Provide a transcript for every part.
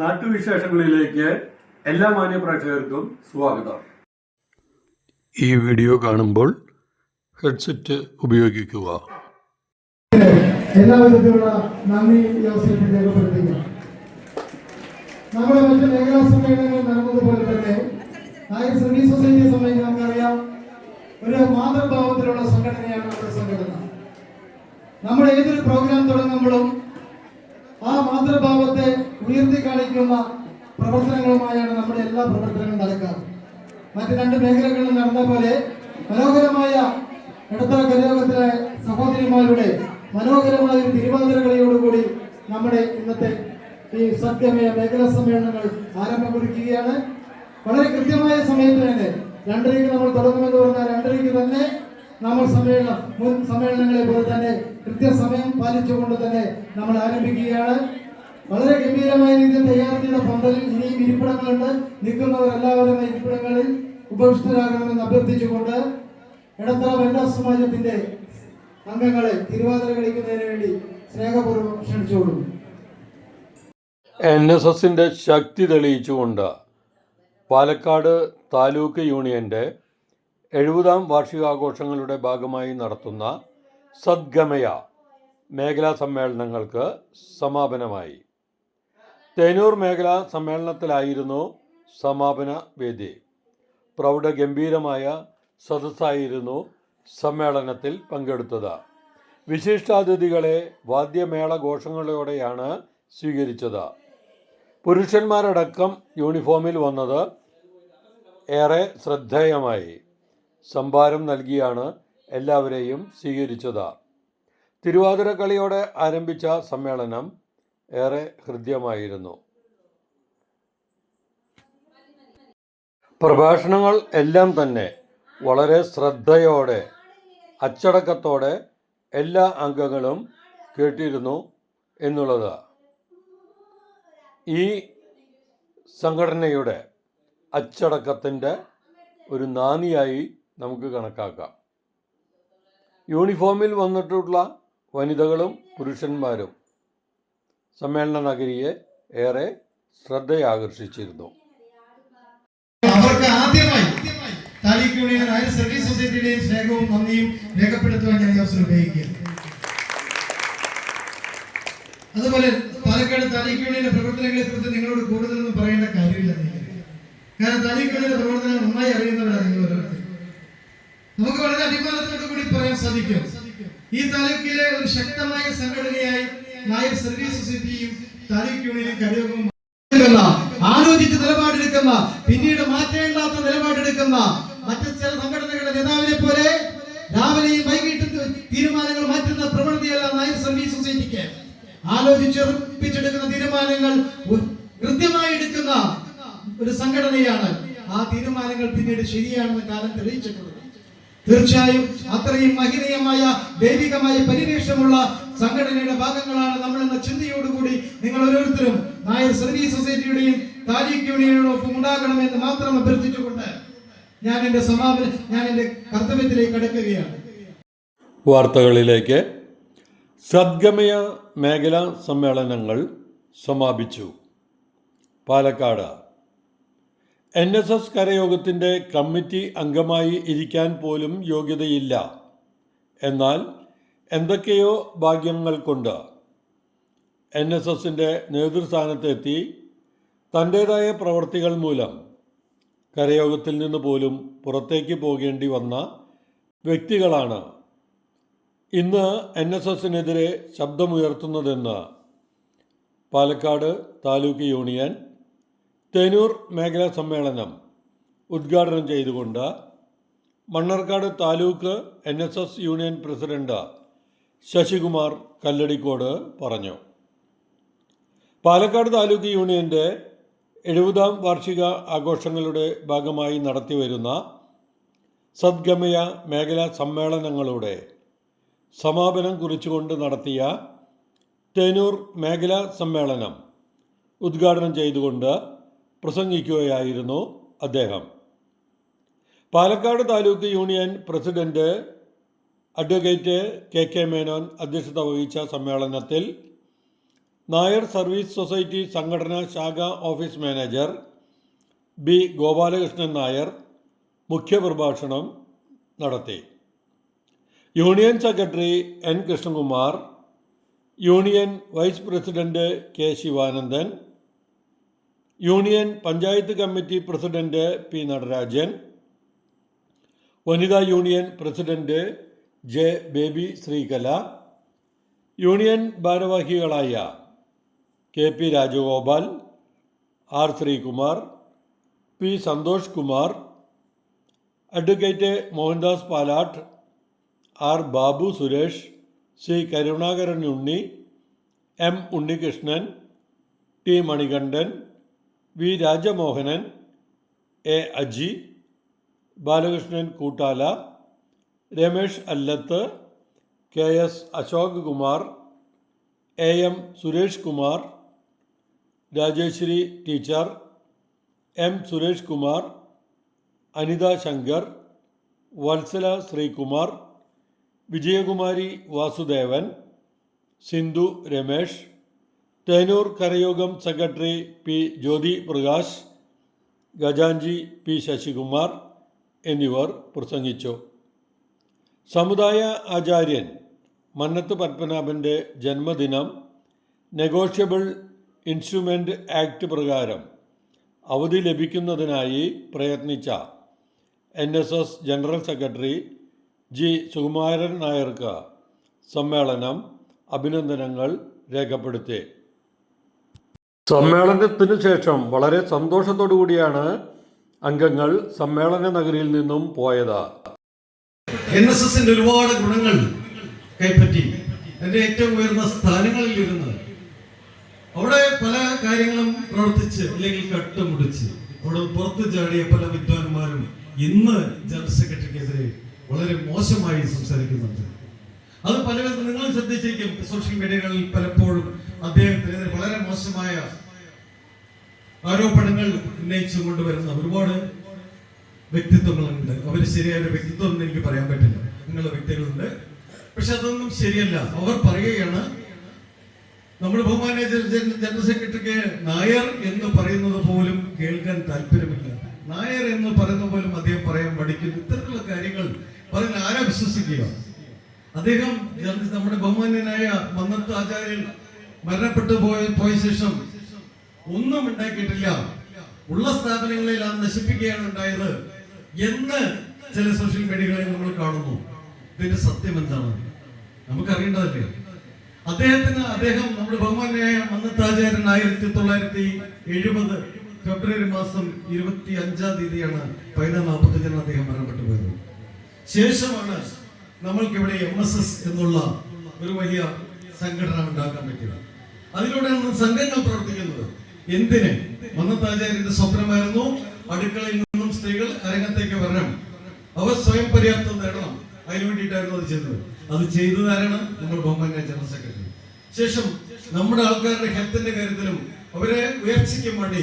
നാട്ടുവിശേഷങ്ങളിലേക്ക് എല്ലാ മാന്യപ്രേക്ഷകർക്കും സ്വാഗതം. ഈ വീഡിയോ കാണുമ്പോൾ ഹെഡ്സെറ്റ് ഉപയോഗിക്കുക. എല്ലാ വിധത്തിലുള്ള നന്ദി ഈ അവസരത്തിൽ രേഖപ്പെടുത്തുക. നമ്മുടെ മറ്റ് മേഖലാ സമ്മേളനങ്ങൾ നടന്നതുപോലെ തന്നെ നായർ സർവീസ് സൊസൈറ്റി സമ്മേളനം നമുക്കറിയാം. ഒരു മാതൃഭാവത്തിലുള്ള സംഘടനയാണ് നമ്മുടെ സംഘടന. നമ്മൾ ഏതൊരു പ്രോഗ്രാം തുടങ്ങുമ്പോഴും ആ മാതൃഭാവത്തെ ഉയർത്തി പ്രവർത്തനങ്ങളുമായാണ് നമ്മുടെ എല്ലാ പ്രവർത്തനങ്ങളും നടക്കാറ്. മറ്റ് രണ്ട് മേഖലകളിലും നടന്ന പോലെ മനോഹരമായ ഇടത്തര കലയോഗത്തിലെ സഹോദരിമാരുടെ മനോഹരമായ ഒരു തിരുവാതിരകളിയോടുകൂടി നമ്മുടെ ഇന്നത്തെ ഈ സത്യമയ മേഖലാ സമ്മേളനങ്ങൾ ആരംഭം കുറിക്കുകയാണ് വളരെ കൃത്യമായ സമയത്ത് തന്നെ രണ്ടരയ്ക്ക് നമ്മൾ തുടങ്ങുമെന്ന് പറഞ്ഞാൽ രണ്ടരയ്ക്ക് തന്നെ നമ്മൾ സമ്മേളനം മുൻ സമ്മേളനങ്ങളെ പോലെ തന്നെ കൃത്യസമയം പാലിച്ചുകൊണ്ട് തന്നെ നമ്മൾ ആരംഭിക്കുകയാണ്. വളരെ ഗംഭീരമായ രീതിയിൽ തയ്യാർ ചെയ്ത പന്തലിൽ ഇനിയും ഇരിപ്പിടങ്ങളുണ്ട്. നിൽക്കുന്നവർ എല്ലാവരും ഇരിപ്പിടങ്ങളിൽ ഉപവിഷ്ടരാകണമെന്ന് അഭ്യർത്ഥിച്ചുകൊണ്ട് ഇടത്തറ വനിതാ സമാജത്തിന്റെ അംഗങ്ങളെ തിരുവാതിര കളിക്കുന്നതിന് വേണ്ടി സ്നേഹപൂർവം ക്ഷണിച്ചുകൊടുക്കും എൻ എസ് എസിന്റെ ശക്തി തെളിയിച്ചുകൊണ്ട് പാലക്കാട് താലൂക്ക് യൂണിയന്റെ എഴുപതാം വാർഷികാഘോഷങ്ങളുടെ ഭാഗമായി നടത്തുന്ന സദ്ഗമയ മേഖലാ സമ്മേളനങ്ങൾക്ക് സമാപനമായി. തേനൂർ മേഖലാ സമ്മേളനത്തിലായിരുന്നു സമാപന വേദി. പ്രൗഢഗംഭീരമായ സദസ്സായിരുന്നു സമ്മേളനത്തിൽ പങ്കെടുത്തത്. വിശിഷ്ടാതിഥികളെ വാദ്യമേള ഘോഷങ്ങളോടെയാണ് സ്വീകരിച്ചത്. പുരുഷന്മാരടക്കം യൂണിഫോമിൽ വന്നത് ഏറെ ശ്രദ്ധേയമായി. സംഭാരം നൽകിയാണ് എല്ലാവരെയും സ്വീകരിച്ചത്. തിരുവാതിര കളിയോടെ ആരംഭിച്ച സമ്മേളനം ഏറെ ഹൃദ്യമായിരുന്നു. പ്രഭാഷണങ്ങൾ എല്ലാം തന്നെ വളരെ ശ്രദ്ധയോടെ അച്ചടക്കത്തോടെ എല്ലാ അംഗങ്ങളും കേട്ടിരുന്നു എന്നുള്ളത്. ഈ സംഘടനയുടെ അച്ചടക്കത്തിന്റെ ഒരു നാന്ദിയായി നമുക്ക് കണക്കാക്കാം. യൂണിഫോമിൽ വന്നിട്ടുള്ള വനിതകളും പുരുഷന്മാരും സമ്മേളന നഗരിയെ ഏറെ ശ്രദ്ധയാകർഷിച്ചിരുന്നു. അവർക്ക് ആദ്യമായി സർവീസ് സൊസൈറ്റിയുടെയും സ്നേഹവും നന്ദിയും രേഖപ്പെടുത്തുവാൻ ഞാൻ ഈ അവസരം അതുപോലെ പാലക്കാട് താലൂക്ക് യൂണിയന്റെ പ്രവർത്തനങ്ങളെ കുറിച്ച് നിങ്ങളോട് കൂടുതലൊന്നും പറയേണ്ട കാര്യമില്ല. കാരണം താലൂക്ക് യൂണിയന്റെ പ്രവർത്തനങ്ങൾ നന്നായി അറിയുന്നവരാണ് നിങ്ങൾ നമുക്ക് വളരെ അഭിമാനത്തോടു കൂടി പറയാൻ സാധിക്കും. ഈ താലൂക്കിലെ ഒരു ശക്തമായ സംഘടനയായി നായർ സർവീസ് സൊസൈറ്റിയും താലൂക്ക് യൂണിയനും ആലോചിച്ച് നിലപാടെടുക്കുന്ന പിന്നീട് മാറ്റേണ്ടാത്ത നിലപാടെടുക്കുന്ന മറ്റ് ചില സംഘടനകളുടെ നേതാവിനെ പോലെ രാവിലെയും വൈകിട്ട് തീരുമാനങ്ങൾ മാറ്റുന്ന പ്രവണതയല്ല നായർ സർവീസ് സൊസൈറ്റിക്ക്. ആലോചിച്ചുറപ്പിച്ചെടുക്കുന്ന തീരുമാനങ്ങൾ കൃത്യമായി എടുക്കുന്ന ഒരു സംഘടനയാണ്. ആ തീരുമാനങ്ങൾ പിന്നീട് ശരിയാണെന്ന് കാലം തെളിയിച്ചിട്ടുള്ളത് തീർച്ചയായും അത്രയും മഹനീയമായ ദൈവികമായ പരിവേഷമുള്ള സംഘടനയുടെ ഭാഗങ്ങളാണ് നമ്മൾ എന്ന ചിന്തയോടുകൂടി നിങ്ങൾ ഓരോരുത്തരും നായർ സർവീസ് സൊസൈറ്റിയുടെയും താലൂക്ക് യൂണിയനോടൊപ്പം ഉണ്ടാകണമെന്ന് മാത്രം അഭ്യർത്ഥിച്ചുകൊണ്ട് ഞാൻ എന്റെ സമാപന ഞാൻ എന്റെ കർത്തവ്യത്തിലേക്ക് കടക്കുകയാണ്. വാർത്തകളിലേക്ക് സദ്ഗമയ മേഖലാ സമ്മേളനങ്ങൾ സമാപിച്ചു. പാലക്കാട് എൻ എസ് എസ് കരയോഗത്തിന്റെ കമ്മിറ്റി അംഗമായി ഇരിക്കാൻ പോലും യോഗ്യതയില്ല. എന്നാൽ എന്തൊക്കെയോ ഭാഗ്യങ്ങൾ കൊണ്ട് എൻ എസ് എസിന്റെ നേതൃസ്ഥാനത്തെത്തി തന്റേതായ പ്രവർത്തികൾ മൂലം കരയോഗത്തിൽ നിന്ന് പോലും പുറത്തേക്ക് പോകേണ്ടി വന്ന വ്യക്തികളാണ് ഇന്ന് എൻ എസ് എസിനെതിരെ ശബ്ദമുയർത്തുന്നതെന്ന് പാലക്കാട് താലൂക്ക് യൂണിയൻ തേനൂർ മേഖലാ സമ്മേളനം ഉദ്ഘാടനം ചെയ്തുകൊണ്ട് Mannarkkad taluk N S S union president Sasikumar Kalladikode പറഞ്ഞു. പാലക്കാട് താലൂക്ക് യൂണിയന്റെ എഴുപതാം വാർഷിക ആഘോഷങ്ങളുടെ ഭാഗമായി നടത്തിവരുന്ന സദ്ഗമയ മേഖലാ സമ്മേളനങ്ങളുടെ സമാപനം കുറിച്ചുകൊണ്ട് നടത്തിയ തേനൂർ മേഖലാ സമ്മേളനം ഉദ്ഘാടനം ചെയ്തുകൊണ്ട് പ്രസംഗിക്കുകയായിരുന്നു അദ്ദേഹം. Palakkad taluk union president advocate K K Menon അധ്യക്ഷത വഹിച്ച സമ്മേളനത്തിൽ നായർ സർവീസ് സൊസൈറ്റി സംഘടനാ ശാഖ office manager B Gopalakrishnan Nair മുഖ്യപ്രഭാഷണം നടത്തി. Union secretary N Krishnakumar union vice president K Sivanandan union panchayat committee president P Natarajan വനിതാ union president J Baby Sreekala union ഭാരവാഹികളായ K P Rajagopal R Sreekumar P Santhosh Kumar advocate Mohandas Palatt R Babu Suresh C Karunakaran Unni M Unnikrishnan T Manikandan V Rajamohanan A Aji Balakrishnan Koottala Ramesh Allath K S Ashok Kumar A M Suresh Kumar Rajeswari teacher M Suresh Kumar Anitha Shankar Vatsala Sreekumar Vijayakumari Vasudevan Sindhu Ramesh Thenur കരയോഗം secretary P Jyothi Prakash ഖജാൻജി P Sasikumar എന്നിവർ പ്രസംഗിച്ചു. സമുദായ ആചാര്യൻ മന്നത്ത് പത്മനാഭന്റെ ജന്മദിനം negotiable instrument act പ്രകാരം അവധി ലഭിക്കുന്നതിനായി പ്രയത്നിച്ച N S S general secretary G Sukumaran നായർക്ക് സമ്മേളനം അഭിനന്ദനങ്ങൾ രേഖപ്പെടുത്തി. സമ്മേളനത്തിന് ശേഷം വളരെ സന്തോഷത്തോടു കൂടിയാണ് അംഗങ്ങൾ സമ്മേളന നഗരിയിൽ നിന്നും പോയത്. എൻ എസ് എസിന്റെ ഒരുപാട് ഗുണങ്ങൾ കൈപ്പറ്റി എന്റെ ഏറ്റവും ഉയർന്ന സ്ഥാനങ്ങളിൽ ഇരുന്ന് അവിടെ പല കാര്യങ്ങളും പ്രവർത്തിച്ച് അല്ലെങ്കിൽ കട്ടുമുടിച്ച് അവിടെ പുറത്തു ചാടിയ പല വിദ്വാൻമാരും ഇന്ന് ജനറൽ സെക്രട്ടറിക്കെതിരെ വളരെ മോശമായി സംസാരിക്കുന്നുണ്ട്. അത് പല നിങ്ങൾ ശ്രദ്ധിച്ചിരിക്കും സോഷ്യൽ മീഡിയകളിൽ പലപ്പോഴും അദ്ദേഹത്തിനെതിരെ വളരെ മോശമായ ആരോപണങ്ങൾ ഉന്നയിച്ചു കൊണ്ടുവരുന്ന ഒരുപാട് വ്യക്തിത്വങ്ങളുണ്ട്. അവർ ശരിയായ വ്യക്തിത്വം എന്ന് എനിക്ക് പറയാൻ പറ്റില്ല. നിങ്ങളുടെ വ്യക്തികളുണ്ട്. പക്ഷെ അതൊന്നും ശരിയല്ല. അവർ പറയുകയാണ് നമ്മൾ ജന- ജനറൽ സെക്രട്ടറിക്ക് നായർ എന്ന് പറയുന്നത് പോലും കേൾക്കാൻ താല്പര്യമില്ല. നായർ എന്ന് പറയുന്ന പോലും അദ്ദേഹം പറയാൻ പഠിക്കുന്നു ഇത്തരത്തിലുള്ള കാര്യങ്ങൾ പറയുന്ന ആരാ വിശ്വസിക്കുക? അദ്ദേഹം നമ്മുടെ ബഹുമാന്യനായ മന്നത്ത് ആചാര്യൻ മരണപ്പെട്ടു പോയ പോയ ശേഷം ഒന്നും ഉണ്ടാക്കിയിട്ടില്ല. ഉള്ള സ്ഥാപനങ്ങളിൽ സ്ഥാപനങ്ങളെല്ലാം നശിപ്പിക്കുകയാണ് ഉണ്ടായത് എന്ന് ചില സോഷ്യൽ മീഡിയകളിൽ നമ്മൾ കാണുന്നു. ഇതിന്റെ സത്യം എന്താണ്? നമുക്കറിയേണ്ടതല്ലേ? അദ്ദേഹത്തിന് അദ്ദേഹം നമ്മുടെ ബഹുമാന്യായ മന്നത്താചാര്യൻ ആയിരത്തി തൊള്ളായിരത്തി എഴുപത് ഫെബ്രുവരി മാസം ഇരുപത്തി അഞ്ചാം തീയതിയാണ് പതിനാല് നാൽപ്പത്തഞ്ചിന് അദ്ദേഹം മരണപ്പെട്ടു പോയത്. ശേഷമാണ് നമ്മൾക്ക് ഇവിടെ എം എസ് എസ് എന്നുള്ള ഒരു വലിയ സംഘടന ഉണ്ടാക്കാൻ പറ്റുക അതിലൂടെയാണ് സംഘങ്ങൾ പ്രവർത്തിക്കുന്നത്. എന്തിന്? മന്നത്താചാര്യന്റെ സ്വപ്നമായിരുന്നു അടുക്കളയിൽ നിന്നും സ്ത്രീകൾ അരങ്ങത്തേക്ക് വരണം. അവർ സ്വയം പര്യാപ്തം നേടണം. അതിനു വേണ്ടിയിട്ടായിരുന്നു അത് ചെയ്തത്. അത് ചെയ്തു തരണം നമ്മൾ ബഹുമാന്യ ജനറൽ സെക്രട്ടറി. ശേഷം നമ്മുടെ ആൾക്കാരുടെ ഹെൽത്തിന്റെ കാര്യത്തിലും അവരെ ഉയർച്ചയ്ക്കും വേണ്ടി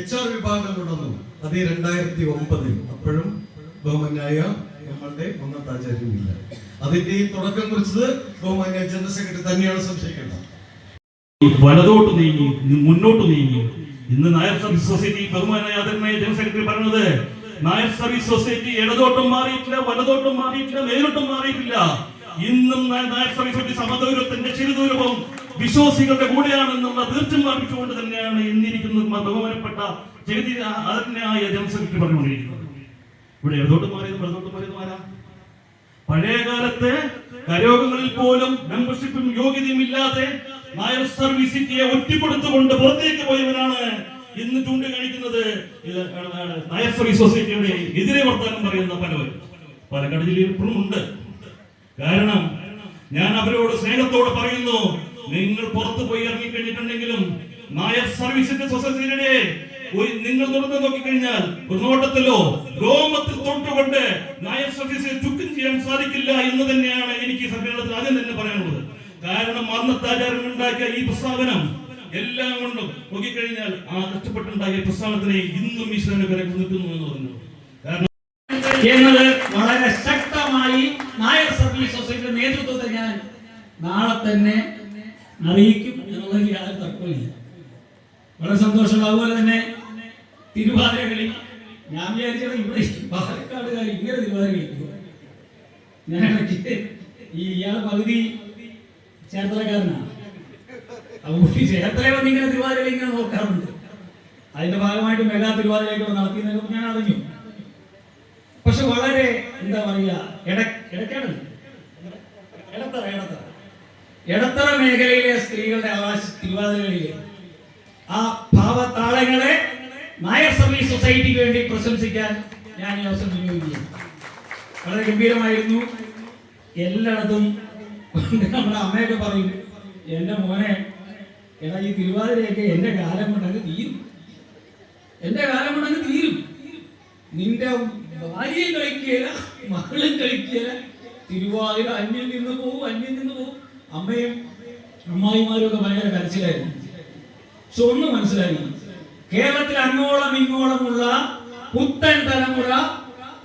എച്ച് ആർ വിഭാഗം കൊണ്ടുവന്നു. അത് രണ്ടായിരത്തി ഒമ്പതിൽ. അപ്പോഴും ബഹുമാന്യായ നമ്മളുടെ ഒന്നാം ഇല്ല അതിന്റെ ഈ തുടക്കം കുറിച്ചത് ബഹുമാന്യ ജനറൽ സെക്രട്ടറി തന്നെയാണ് സംശയിക്കേണ്ടത്. വലതോട്ട് നീങ്ങി മുന്നോട്ട് നീങ്ങി. ഇന്ന് നായർ സർവീസ് സൊസൈറ്റി ബഹുമാനായ ജനറൽ സെക്രട്ടറി പറഞ്ഞത് നായർ സർവീസ് സൊസൈറ്റി ഇടതോട്ടും മാറിയിട്ടില്ല വലതോട്ടും മാറിയിട്ടില്ല മേലോട്ടും മാറിയിട്ടില്ല. ഇന്നും നായർ സർവീസ് സൊസൈറ്റി സമദൂരത്തിന്റെ ചിരുദൂരവും വിശ്വാസികളുടെ കൂടെയാണെന്നുള്ള തീർച്ചയും അറിയിച്ചുകൊണ്ട് തന്നെയാണ് ഇന്നിരിക്കുന്ന മ- ബഹുമാനപ്പെട്ട ജഗതി ആദരണീയായ ജനറൽ സെക്രട്ടറി പറഞ്ഞുകൊണ്ടിരിക്കുന്നത്. ഇവിടെ ഇടതോട്ട് മാറിയത്? വലതോട്ടും മാറിയത് ആരാ? പഴയ കാലത്തെ കരോഗങ്ങളിൽ പോലും മെമ്പർഷിപ്പും യോഗ്യതയും ഇല്ലാതെ നായർ സർവീസ് ഒറ്റപ്പെടുത്തുകൊണ്ട് പുറത്തേക്ക് പോയവരാണ് ഇന്ന് ചൂണ്ടിക്കാണിക്കുന്നത്. നായർ സർവീസ് സൊസൈറ്റിയുടെ എതിരെ വർത്താനം പറയുന്ന പലവരും പാലക്കാട് ജില്ലയിൽ ഇപ്പോഴും ഉണ്ട്. കാരണം ഞാൻ അവരോട് സ്നേഹത്തോടെ പറയുന്നു നിങ്ങൾ പുറത്തു പോയി ഇറങ്ങി കഴിഞ്ഞിട്ടുണ്ടെങ്കിലും നായർ സർവീസിന്റെ സൊസൈറ്റിയുടെ നിങ്ങൾ തുറന്നു നോക്കിക്കഴിഞ്ഞാൽ ഒരു നോട്ടത്തിലോ രോമത്തിൽ തൊട്ടുകൊണ്ട് നായർ സർവീസിനെ ചുക്കും ചെയ്യാൻ സാധിക്കില്ല എന്ന് തന്നെയാണ് എനിക്ക് സമ്മേളനത്തിൽ ആദ്യം തന്നെ പറയാനുള്ളത്. കാരണം അന്നത്താചാരം ഉണ്ടാക്കിയ ഈ പ്രസ്താവനം എല്ലാം കൊണ്ടും നോക്കിക്കഴിഞ്ഞാൽ ആ കഷ്ടപ്പെട്ടുണ്ടാക്കിയ പ്രസ്താവനത്തിനെ ഇന്നും ഈശ്വരനെ പിറകെ നിൽക്കുന്നു എന്ന് പറഞ്ഞു. കാരണം എന്നത് വളരെ ശക്തമായി നായർ സർവീസ് സൊസൈറ്റിയുടെ നേതൃത്വത്തിൽ ഞാൻ നാളെ തന്നെ അറിയിക്കും എന്നുള്ളതിൽ യാതൊരു തർക്കമില്ല വളരെ സന്തോഷമുള്ള അതുപോലെ തന്നെ തിരുവാതിര കളി ഞാൻ വിചാരിച്ചത് ഇവിടെ പാലക്കാടുകാർ ഇങ്ങനെ തിരുവാതിര കളിക്കും. ഞാൻ ഈ ഇയാൾ പകുതി ചേർത്തലക്കാരനാണ് അതുകൊണ്ട് ചേർത്തല വന്ന് ഇങ്ങനെ തിരുവാതിര ഇങ്ങനെ നോക്കാറുണ്ട്. അതിന്റെ ഭാഗമായിട്ട് മെഗാ തിരുവാതിരയൊക്കെ നടത്തിയെന്നൊക്കെ ഞാൻ അറിഞ്ഞു. പക്ഷെ വളരെ എന്താ പറയുക ഇട ഇടയ്ക്കാണല്ലോ ഇടത്തറ ഇടത്തറ ഇടത്തറ മേഖലയിലെ സ്ത്രീകളുടെ അവകാശ തിരുവാതിരകളിലെ ആ ഭാവത്താളങ്ങളെ നായർ സർവീസ് സൊസൈറ്റിക്ക് വേണ്ടി പ്രശംസിക്കാൻ ഞാൻ ഈ അവസരം വിനിയോഗിക്കുകയാണ് വളരെ ഗംഭീരമായിരുന്നു. എല്ലായിടത്തും നമ്മുടെ അമ്മയൊക്കെ പറയും എന്റെ മോനെ എടാ ഈ തിരുവാതിരയൊക്കെ എന്റെ കാലം കൊണ്ടങ്ങ് തീരും. എന്റെ കാലം കൊണ്ടങ്ങ് തീരും. നിന്റെ ഭാര്യയും കളിക്കുകയില്ല മകളും കളിക്കുകയില്ല തിരുവാതിര അന്യം നിന്ന് പോവും അന്യം നിന്ന് പോവും. അമ്മയും അമ്മായിമാരും ഒക്കെ ഭയങ്കര കരച്ചിലായിരുന്നു. പക്ഷെ ഒന്ന് മനസ്സിലായി കേരളത്തിൽ അങ്ങോളം ഇങ്ങോളമുള്ള പുത്തൻ തലമുറ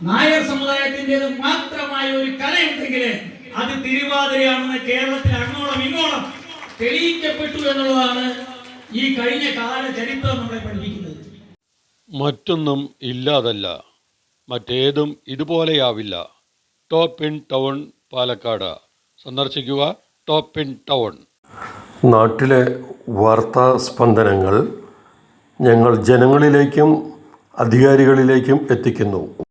നായർ സമുദായത്തിന്റെത് മാത്രമായ ഒരു കലയുണ്ടെങ്കിൽ അത് തിരുവാതിരയാണെന്ന് കേരളത്തിൽ അങ്ങോളം ഇങ്ങോളം തെളിയിക്കപ്പെട്ടു എന്നുള്ളതാണ് ഈ കഴിഞ്ഞ കാല ചരിത്രം നമ്മളെ പഠിപ്പിക്കുന്നത്. മറ്റൊന്നും ഇല്ലാതല്ല മറ്റേതും ഇതുപോലെയാവില്ല. Top in town Palakkad. സന്ദർശിക്കുക ടോപ്പ് ഇൻ ടൗൺ. നാട്ടിലെ വാർത്താ സ്പന്ദനങ്ങൾ ഞങ്ങൾ ജനങ്ങളിലേക്കും അധികാരികളിലേക്കും എത്തിക്കുന്നു.